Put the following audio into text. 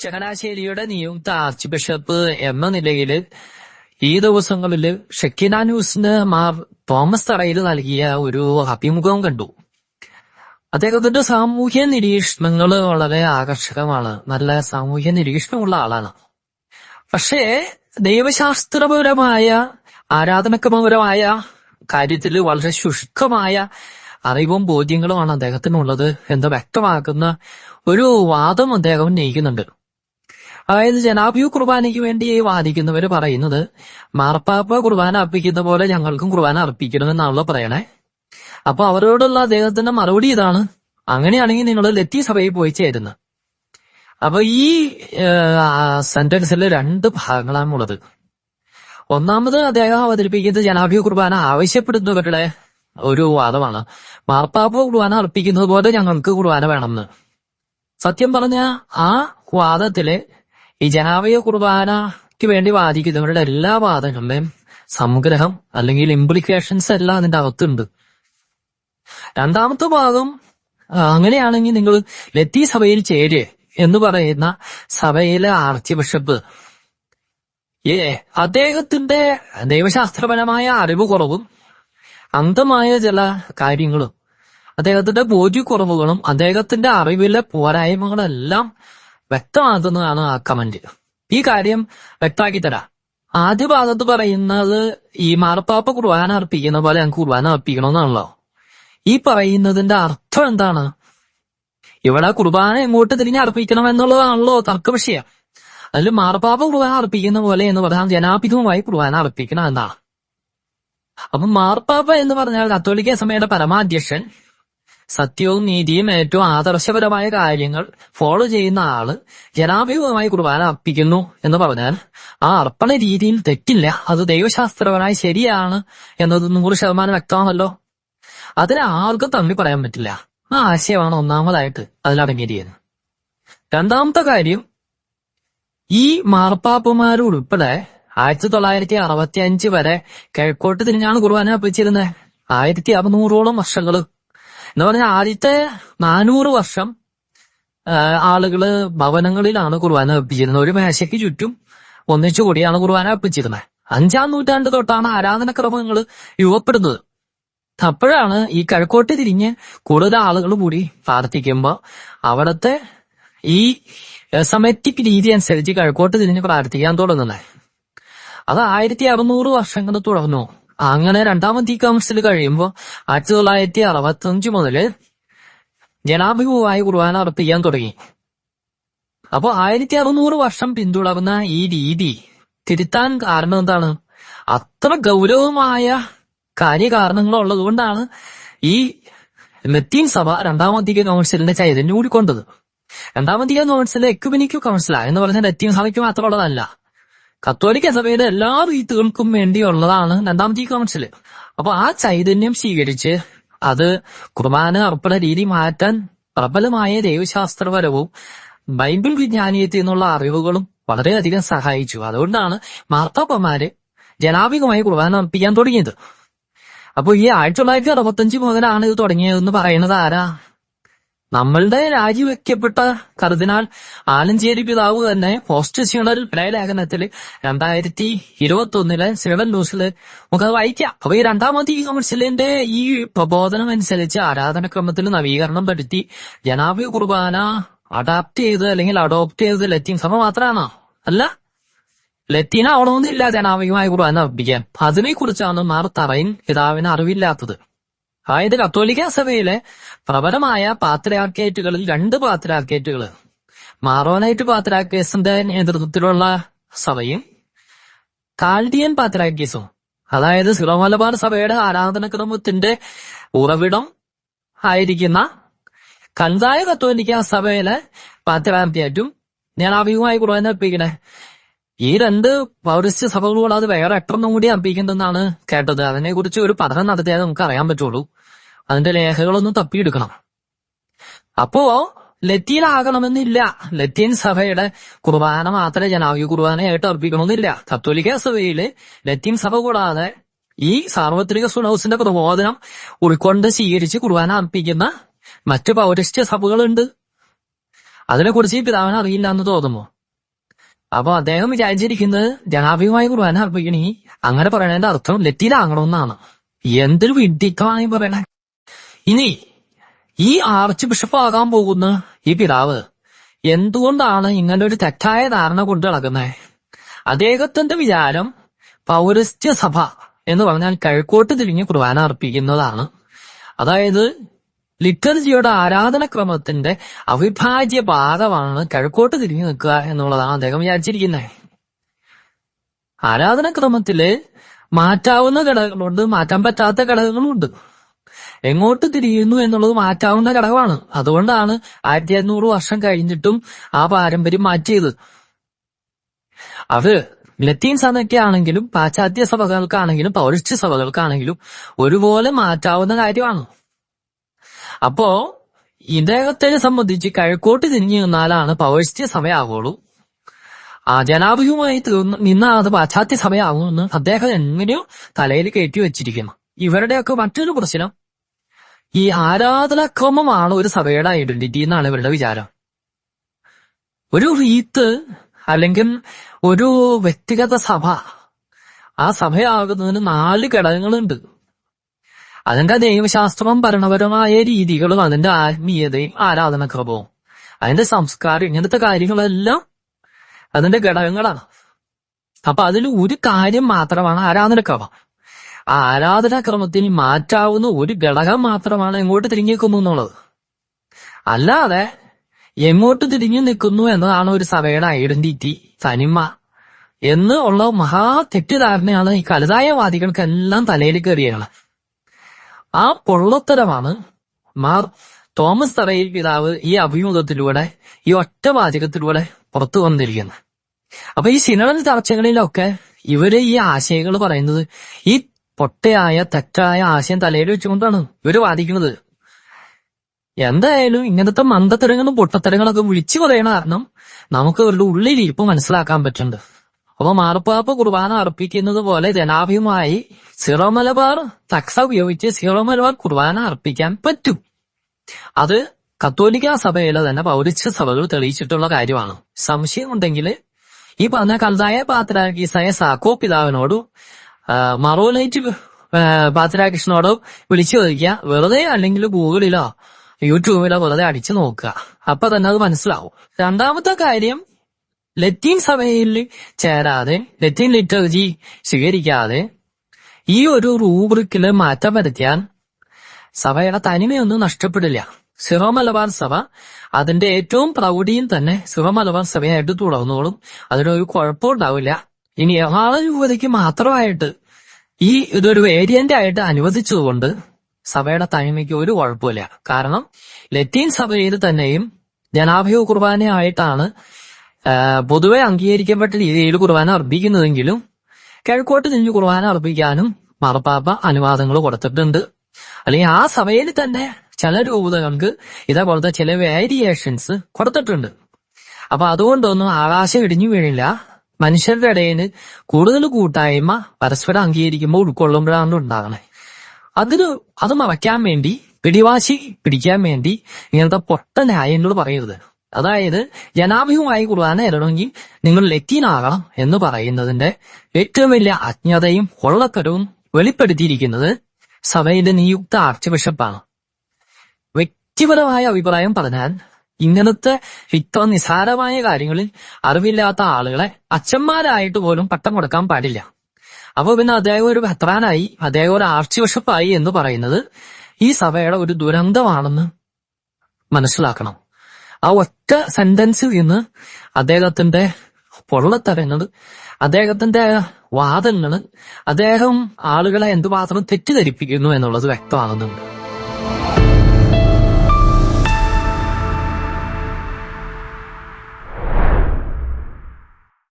ചങ്ങനാശ്ശേരിയുടെ നിയുക്ത arch bishop എന്ന നിലയിൽ ഈ ദിവസങ്ങളിൽ ഷെക്കിന ന്യൂസിന് മാർ തോമസ് തറയിൽ നൽകിയ ഒരു അഭിമുഖം കണ്ടു. അദ്ദേഹത്തിന്റെ സാമൂഹ്യ നിരീക്ഷണങ്ങൾ വളരെ ആകർഷകമാണ്. നല്ല സാമൂഹ്യ നിരീക്ഷണമുള്ള ആളാണ്. പക്ഷേ ദൈവശാസ്ത്രപരമായ ആരാധനക്രമപരമായ കാര്യത്തിൽ വളരെ ശുഷ്കമായ അറിവും ബോധ്യങ്ങളുമാണ് അദ്ദേഹത്തിനുള്ളത് എന്ന് വ്യക്തമാക്കുന്ന ഒരു വാദം അദ്ദേഹം ഉന്നയിക്കുന്നുണ്ട്. അതായത് ജനാബിയു കുർബാനയ്ക്ക് വേണ്ടി വാദിക്കുന്നവര് പറയുന്നത് മാർപ്പാപ്പ കുർബാന അർപ്പിക്കുന്ന പോലെ ഞങ്ങൾക്കും കുർബാന അർപ്പിക്കണമെന്നാണല്ലോ പറയണേ. അപ്പൊ അവരോടുള്ള അദ്ദേഹത്തിന്റെ മറുപടി ഇതാണ്. അങ്ങനെയാണെങ്കിൽ നിങ്ങൾ ലത്തി സഭയിൽ പോയി ചേരുന്നു. അപ്പൊ ഈ സെന്റൻസിൽ രണ്ട് ഭാഗങ്ങളാണ് ഉള്ളത് ഒന്നാമത് അദ്ദേഹം അവതരിപ്പിക്കുന്നത് ജനാബിയ കുർബാന ആവശ്യപ്പെടുന്നവരുടെ ഒരു വാദമാണ്. മാർപ്പാപ്പ കുർബാന അർപ്പിക്കുന്നത് പോലെ ഞങ്ങൾക്ക് കുർബാന വേണമെന്ന്. സത്യം പറഞ്ഞ ആ വാദത്തിൽ ഈ ജനാബിയ കുർബാനയ്ക്ക് വേണ്ടി വാദിക്കുന്നവരുടെ എല്ലാ വാദങ്ങളുടെയും സംഗ്രഹം അല്ലെങ്കിൽ ഇംപ്ലിക്കേഷൻസ് എല്ലാം അതിന്റെ അകത്തുണ്ട്. രണ്ടാമത്തെ ഭാഗം അങ്ങനെയാണെങ്കിൽ നിങ്ങൾ ലത്തി സഭയിൽ ചേര് എന്ന് പറയുന്ന സഭയിലെ ആർച്ച് ബിഷപ്പ് ഏ അദ്ദേഹത്തിന്റെ ദൈവശാസ്ത്രപരമായ അറിവ് കുറവും അന്ധമായ ചില കാര്യങ്ങളും അദ്ദേഹത്തിന്റെ ബോധ്യക്കുറവുകളും അദ്ദേഹത്തിന്റെ അറിവിലെ പോരായ്മകളെല്ലാം വ്യക്തമാക്കുന്നതാണ് ആ കമന്റ്. ഈ കാര്യം വ്യക്തമാക്കി തരാം ആദ്യ ഭാഗത്ത് പറയുന്നത് ഈ മാർപ്പാപ്പ കുർബാന അർപ്പിക്കുന്ന പോലെ ഞങ്ങൾക്ക് കുർബാന അർപ്പിക്കണമെന്നാണല്ലോ. ഈ പറയുന്നതിന്റെ അർത്ഥം എന്താണ്? ഇവിടെ കുർബാന എങ്ങോട്ട് തിരിഞ്ഞ് അർപ്പിക്കണം എന്നുള്ളതാണല്ലോ തർക്ക വിഷയം. അതിൽ മാർപ്പാപ്പ കുർബാന അർപ്പിക്കുന്ന പോലെ എന്ന് പറഞ്ഞാൽ ജനാപിതവുമായി കുർബാന അർപ്പിക്കണം എന്നാണ്. അപ്പൊ മാർപ്പാപ്പ എന്ന് പറഞ്ഞാൽ കത്തോലിക്ക സഭയുടെ പരമാധ്യക്ഷൻ സത്യവും നീതിയും ഏറ്റവും ആദർശപരമായ കാര്യങ്ങൾ ഫോളോ ചെയ്യുന്ന ആൾ ജനാഭിമുഖമായി കുർബാന അർപ്പിക്കുന്നു എന്ന് പറഞ്ഞാൽ ആ അർപ്പണ രീതിയിൽ തെറ്റില്ല. അത് ദൈവശാസ്ത്രപരമായി ശരിയാണ് എന്നത് നൂറ് ശതമാനം വ്യക്തമാണല്ലോ. അതിന് ആർക്കും തള്ളി പറയാൻ പറ്റില്ല. ആ ആശയമാണ് ഒന്നാമതായിട്ട് അതിലടങ്ങിയിരിക്കുന്നത് രണ്ടാമത്തെ കാര്യം ഈ മാർപ്പാപ്പുമാരുൾപ്പെടെ ആയിരത്തി തൊള്ളായിരത്തി അറുപത്തി അഞ്ച് വരെ കിഴക്കോട്ട് തിരിഞ്ഞാണ് കുർബാന അർപ്പിച്ചിരുന്നത്. ആയിരത്തി അറുന്നൂറോളം വർഷങ്ങൾ എന്ന് പറഞ്ഞാൽ ആദ്യത്തെ നാനൂറ് വർഷം ആളുകൾ ഭവനങ്ങളിലാണ് കുർബാന അർപ്പിച്ചിരുന്നത്. ഒരു മേശയ്ക്ക് ചുറ്റും ഒന്നിച്ചു കൂടിയാണ് കുർബാന അർപ്പിച്ചിരുന്നത്. അഞ്ചാം നൂറ്റാണ്ട് തൊട്ടാണ് ആരാധനക്രമങ്ങൾ രൂപപ്പെടുന്നത്. അപ്പോഴാണ് ഈ കിഴക്കോട്ട് തിരിഞ്ഞ് കൂടുതൽ ആളുകൾ കൂടി പ്രാർത്ഥിക്കുമ്പോൾ അവിടുത്തെ ഈ സമറ്റിക് രീതി അനുസരിച്ച് കിഴക്കോട്ട് തിരിഞ്ഞ് പ്രാർത്ഥിക്കാൻ തുടങ്ങുന്നത്. അത് ആയിരത്തി അറുന്നൂറ് വർഷങ്ങൾ തുടർന്നു. അങ്ങനെ രണ്ടാമത്തെ കൗൺസിൽ കഴിയുമ്പോൾ ആയിരത്തി തൊള്ളായിരത്തി അറുപത്തി അഞ്ച് മുതൽ ജനാഭിമുഖമായി കുർബാന അർപ്പിക്കാൻ തുടങ്ങി. അപ്പോൾ ആയിരത്തി അറുന്നൂറ് വർഷം പിന്തുടർന്ന ഈ രീതി തിരുത്താൻ കാരണം എന്താണ്? അത്ര ഗൗരവമായ കാര്യകാരണങ്ങൾ ഉള്ളത് കൊണ്ടാണ് ഈ ലത്തീൻ സഭ രണ്ടാമത്തേക്ക് കൗൺസിലിന്റെ ചൈതന്യം കൂടിക്കൊണ്ടത് രണ്ടാമത്തേക്ക് കൗൺസിൽ എക്യുബനിക്കു കൗൺസിലാ എന്ന് പറഞ്ഞാൽ ലത്തീൻ സഭയ്ക്ക് മാത്രമുള്ളതല്ല. കത്തോലിക്ക സഭയുടെ എല്ലാ റീത്തുകൾക്കും വേണ്ടിയുള്ളതാണ് രണ്ടാമത്തെ കൗൺസിൽ. അപ്പൊ ആ ചൈതന്യം സ്വീകരിച്ച് അത് കുർബാന അർപ്പണ രീതി മാറ്റാൻ പ്രബലമായ ദൈവശാസ്ത്രപരവും ബൈബിൾ വിജ്ഞാനീയത്തിൽ നിന്നുള്ള അറിവുകളും വളരെയധികം സഹായിച്ചു. അതുകൊണ്ടാണ് മാർത്തോപ്പന്മാര് ജനാഭികമായി കുർബാന അർപ്പിക്കാൻ തുടങ്ങിയത്. അപ്പൊ ഈ ആയിരത്തി തൊള്ളായിരത്തി അറുപത്തഞ്ച് മുതലാണ് ഇത് തുടങ്ങിയതെന്ന് പറയുന്നത് ആരാ? നമ്മളുടെ രാജിവെക്കപ്പെട്ട കർദിനാൾ ആലഞ്ചേരി പിതാവ് തന്നെ പോസ്റ്റ് സിണൽ ലേഖനത്തിൽ രണ്ടായിരത്തി ഇരുപത്തി ഒന്നിലെ സിണൽ ന്യൂസിൽ നമുക്ക് വായിക്കാം അപ്പൊ ഈ രണ്ടാമത് ഈ കൗൺസിലിന്റെ ഈ പ്രബോധനം അനുസരിച്ച് ആരാധനക്രമത്തിൽ നവീകരണം വരുത്തി ജനാഭ്യ കുർബാന അഡാപ്റ്റ് ചെയ്ത് അല്ലെങ്കിൽ അഡോപ്റ്റ് ചെയ്ത് ലത്തീൻ സഭ മാത്രമാണോ? അല്ല ലത്തീൻ ആവണമെന്നില്ല ജനാവികമായ കുർബാന അർപ്പിക്കാൻ അതിനെ കുറിച്ചാണ് മാർ തറയിൻ പിതാവിന് അറിവില്ലാത്തത്. അതായത് കത്തോലിക്ക സഭയിലെ പ്രബലമായ പാത്രാർക്കേറ്റുകളിൽ രണ്ട് പാത്രാർക്കേറ്റുകൾ മാറോനൈറ്റ് പാത്രാക്കേസിന്റെ നേതൃത്വത്തിലുള്ള സഭയും കാൽഡിയൻ പാത്രാക്കേസും അതായത് സിറോ മലബാർ സഭയുടെ ആരാധനക്രമത്തിന്റെ ഉറവിടം ആയിരിക്കുന്ന കന്തായ കത്തോലിക്ക സഭയിലെ പാത്രാർക്കേറ്റും ഞാൻ അഭിമുഖമായി അർപ്പിക്കണേ. ഈ രണ്ട് പൗരസ്യ സഭകളോട് അത് വേറെ എട്ടൊന്നും കൂടി അർപ്പിക്കുന്നെന്നാണ് കേട്ടത്. അതിനെക്കുറിച്ച് ഒരു പഠനം നടത്തിയാൽ നമുക്ക് അറിയാൻ പറ്റുള്ളൂ. അതിന്റെ രേഖകളൊന്നും തപ്പിയെടുക്കണം. അപ്പോ ലത്തീനാകണമെന്നില്ല. ലത്തീൻ സഭയുടെ കുർബാന മാത്രമേ ജനാവി കുർബാനയായിട്ട് അർപ്പിക്കണമെന്നില്ല. കത്തോലിക്ക സഭയിൽ ലത്തീൻ സഭ കൂടാതെ ഈ സാർവത്രിക സുനൗസിന്റെ പ്രബോധനം ഉൾക്കൊണ്ട് സ്വീകരിച്ച് കുർബാന അർപ്പിക്കുന്ന മറ്റു പൗരസ്ത്യ സഭകളുണ്ട്. അതിനെക്കുറിച്ച് ഈ പിതാവിന് അറിയില്ല എന്ന് തോന്നുമോ അപ്പൊ അദ്ദേഹം വിചാരിച്ചിരിക്കുന്നത് ജനാഭിമായ കുർബാന അർപ്പിക്കണി അങ്ങനെ പറയണതിന്റെ അർത്ഥം ലത്തീനാകണമെന്നാണ്. എന്തൊരു വിഡിത്തമാണ് ഈ പറയണേ. ഇനി ഈ ആർച്ച് ബിഷപ്പ് ആകാൻ പോകുന്ന ഈ പിതാവ് എന്തുകൊണ്ടാണ് ഇങ്ങനെ ഒരു തെറ്റായ ധാരണ കൊണ്ട് നടക്കുന്നത് അദ്ദേഹത്തിന്റെ വിചാരം പൗരസ്ത്യ സഭ എന്ന് പറഞ്ഞാൽ കിഴക്കോട്ട് തിരിഞ്ഞ് കുർബാന അർപ്പിക്കുന്നതാണ്. അതായത് ലിറ്റർജിയുടെ ആരാധനക്രമത്തിന്റെ അവിഭാജ്യ ഭാഗമാണ് കിഴക്കോട്ട് തിരിഞ്ഞു നിൽക്കുക എന്നുള്ളതാണ് അദ്ദേഹം വിചാരിച്ചിരിക്കുന്നത് ആരാധനക്രമത്തിൽ മാറ്റാവുന്ന ഘടകങ്ങളുണ്ട് മാറ്റാൻ പറ്റാത്ത ഘടകങ്ങളുണ്ട്. എങ്ങോട്ട് തിരിയുന്നു എന്നുള്ളത് മാറ്റാവുന്ന ഘടകമാണ്. അതുകൊണ്ടാണ് ആയിരത്തി അഞ്ഞൂറ് വർഷം കഴിഞ്ഞിട്ടും ആ പാരമ്പര്യം മാറ്റിയത്. അത് ലത്തീൻ സഭയ്ക്ക് ആണെങ്കിലും പാശ്ചാത്യ സഭകൾക്കാണെങ്കിലും പൗരസ്ത്യ സഭകൾക്കാണെങ്കിലും ഒരുപോലെ മാറ്റാവുന്ന കാര്യമാണ്. അപ്പോ ഇദ്ദേഹത്തെ സംബന്ധിച്ച് കഴക്കോട്ട് തിരിഞ്ഞു നിന്നാലാണ് പൗരസ്ത്യ സഭയാവുള്ളൂ. ആ ജനാഭിമുഖമായി നിന്നാൽ അത് പാശ്ചാത്യ സഭയാകുമെന്ന് അദ്ദേഹം എങ്ങനെയോ തലയിൽ കയറ്റി വെച്ചിരിക്കുന്നു. ഇവരുടെയൊക്കെ മറ്റൊരു പ്രശ്നം ഈ ആരാധനാക്രമമാണ് ഒരു സഭയുടെ ഐഡന്റിറ്റി എന്നാണ് ഇവരുടെ വിചാരം. ഒരു റീത്ത് അല്ലെങ്കിൽ ഒരു വ്യക്തിഗത സഭ ആ സഭയാകുന്നതിന് നാല് ഘടകങ്ങളുണ്ട്. അതിന്റെ ദൈവശാസ്ത്രവും ഭരണപരമായ രീതികളും അതിന്റെ ആത്മീയതയും ആരാധനക്രമവും അതിന്റെ സംസ്കാരം ഇങ്ങനത്തെ കാര്യങ്ങളെല്ലാം അതിന്റെ ഘടകങ്ങളാണ്. അപ്പൊ അതിൽ ഒരു കാര്യം മാത്രമാണ് ആരാധനക്രമം. ആരാധനാക്രമത്തിൽ മാറ്റാവുന്ന ഒരു ഘടകം മാത്രമാണ് എങ്ങോട്ട് തിരിഞ്ഞു നിൽക്കുന്നു എന്നുള്ളത്. അല്ലാതെ എങ്ങോട്ട് തിരിഞ്ഞു നിൽക്കുന്നു എന്നതാണ് ഒരു സഭയുടെ ഐഡന്റിറ്റി തനിമ എന്ന് ഉള്ള മഹാ തെറ്റിദ്ധാരണയാണ് ഈ കലതായവാദികൾക്ക് എല്ലാം തലയിൽ കയറിയാണ് ആ പൊള്ളത്തരമാണ് മാർ തോമസ് തറയിൽ പിതാവ് ഈ അഭിമുഖത്തിലൂടെ ഈ ഒറ്റ വാചകത്തിലൂടെ പുറത്തു വന്നിരിക്കുന്നത്. അപ്പൊ ഈ സിനഡൽ ചർച്ചകളിലൊക്കെ ഇവർ ഈ ആശയങ്ങൾ പറയുന്നത് ഈ പൊട്ടയായ തെറ്റായ ആശയം തലയിൽ വെച്ചുകൊണ്ടാണ് ഇവർ വാദിക്കുന്നത്. എന്തായാലും ഇങ്ങനത്തെ മന്ദത്തരങ്ങളും പൊട്ടത്തരങ്ങളൊക്കെ വിളിച്ചു പറയണ കാരണം നമുക്ക് അവരുടെ ഉള്ളിലിരിപ്പ് മനസ്സിലാക്കാൻ പറ്റുന്നുണ്ട്. അപ്പൊ മാർപ്പാപ്പ കുർബാന അർപ്പിക്കുന്നത് പോലെ ജനാഭിയുമായി സിറോ മലബാർ തക്സ ഉപയോഗിച്ച് സിറോ മലബാർ കുർബാന അർപ്പിക്കാൻ പറ്റും. അത് കത്തോലിക്ക സഭയിലെ തന്നെ പൗരിച്ച സഭകൾ തെളിയിച്ചിട്ടുള്ള കാര്യമാണ്. സംശയമുണ്ടെങ്കിൽ ഈ പറഞ്ഞ കൽതായ പാത്രാഗീസായ സാക്കോ പിതാവിനോടും മറോലൈറ്റ് ലൈറ്റ് പാത്രാകൃഷ്ണനോടും വിളിച്ചു ചോദിക്കുക വെറുതെ അല്ലെങ്കിൽ ഗൂഗിളിലോ യൂട്യൂബിലോ വെറുതെ അടിച്ചു നോക്കുക. അപ്പൊ തന്നെ അത് മനസ്സിലാവും. രണ്ടാമത്തെ കാര്യം ലത്തീൻ സഭയിൽ ചേരാതെ ലത്തീൻ ലിറ്റർജി സ്വീകരിക്കാതെ ഈ ഒരു റൂബ്രിക്കിൽ മാറ്റം വരുത്തിയാൽ സഭയുടെ തനിമയൊന്നും നഷ്ടപ്പെടില്ല. സിറോ മലബാർ സഭ അതിന്റെ ഏറ്റവും പ്രൗഢിയും തന്നെ സിറോ മലബാർ സഭയായിട്ട് തുടർന്നോളും. അതിനൊരു കുഴപ്പമുണ്ടാവില്ല ഇനി യഹാള രൂപതയ്ക്ക് മാത്രമായിട്ട് ഈ ഇതൊരു വേരിയന്റ് ആയിട്ട് അനുവദിച്ചതുകൊണ്ട് സഭയുടെ തനിമയ്ക്ക് ഒരു കുഴപ്പമില്ല. കാരണം ലത്തീൻ സഭയിൽ തന്നെയും ജനാഭയ കുർബാനയായിട്ടാണ് പൊതുവെ അംഗീകരിക്കപ്പെട്ട രീതിയിൽ കുർബാന അർപ്പിക്കുന്നതെങ്കിലും കിഴക്കോട്ട് തിരിഞ്ഞ് കുർബാന അർപ്പിക്കാനും മാർപ്പാപ്പ അനുവാദങ്ങൾ കൊടുത്തിട്ടുണ്ട്. അല്ലെങ്കിൽ ആ സഭയിൽ തന്നെ ചില രൂപതകൾക്ക് ഇതേപോലത്തെ ചില വേരിയേഷൻസ് കൊടുത്തിട്ടുണ്ട്. അപ്പൊ അതുകൊണ്ടൊന്നും ആകാശം ഇടിഞ്ഞു വീഴില്ല മനുഷ്യരുടെ ഇടയിൽ കൂടുതൽ കൂട്ടായ്മ പരസ്പരം അംഗീകരിക്കുമ്പോൾ ഉൾക്കൊള്ളുമ്പോഴാണ് ഉണ്ടാകണേ. അതിന് അത് മറയ്ക്കാൻ വേണ്ടി പിടിവാശി പിടിക്കാൻ വേണ്ടി ഇങ്ങനത്തെ പൊട്ട ന്യായങ്ങൾ പറയരുത്. അതായത് ജനാഭിമുഖമായി കുർബാന നേരണമെങ്കിൽ നിങ്ങൾ ലത്തീനാകണം എന്ന് പറയുന്നതിന്റെ ഏറ്റവും വലിയ അജ്ഞതയും കൊള്ളക്കരവും വെളിപ്പെടുത്തിയിരിക്കുന്നത് സഭയിലെ നിയുക്ത ആർച്ച് ബിഷപ്പാണ്. വ്യക്തിപരമായ അഭിപ്രായം പറഞ്ഞാൽ ഇങ്ങനത്തെ ഇത്ര നിസാരമായ കാര്യങ്ങളിൽ അറിവില്ലാത്ത ആളുകളെ അച്ഛന്മാരായിട്ട് പോലും പട്ടം കൊടുക്കാൻ പാടില്ല. അപ്പൊ പിന്നെ അദ്ദേഹം ഒരു ഭത്രാനായി അദ്ദേഹം ഒരു ആർച്ച് എന്ന് പറയുന്നത് ഈ സഭയുടെ ഒരു ദുരന്തമാണെന്ന് മനസ്സിലാക്കണം. ആ ഒറ്റ സെന്റൻസിൽ നിന്ന് അദ്ദേഹത്തിന്റെ പൊള്ളത്തരങ്ങൾ അദ്ദേഹത്തിന്റെ വാദങ്ങൾ അദ്ദേഹം ആളുകളെ എന്തുമാത്രം തെറ്റിദ്ധരിപ്പിക്കുന്നു എന്നുള്ളത് വ്യക്തമാകുന്നുണ്ട്.